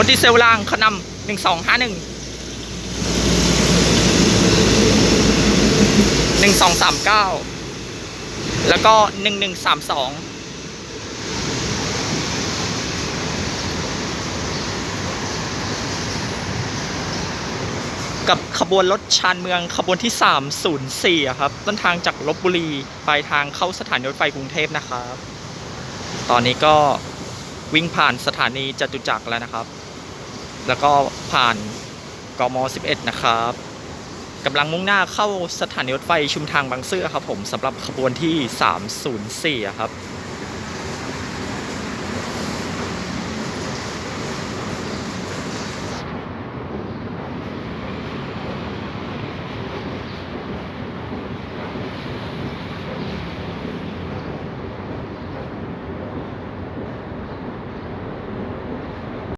รถดีเซลรางขนำหนึ่งสองห้าหนึ่งหนึ่งสองสามเก้าแล้วก็หนึ่งหนึ่งสามสองกับขบวนรถชานเมืองขบวนที่ 304 ครับ ต้นทางจากลบบุรีปลายทางเข้าสถานีรถไฟกรุงเทพนะครับ ตอนนี้ก็วิ่งผ่านสถานีจตุจักรแล้วนะครับ แล้วก็ผ่านกม 11 นะครับกำลังมุ่งหน้าเข้าสถานีรถไฟชุมทางบางซื่อครับผมสำหรับขบวนที่ 304 ครับ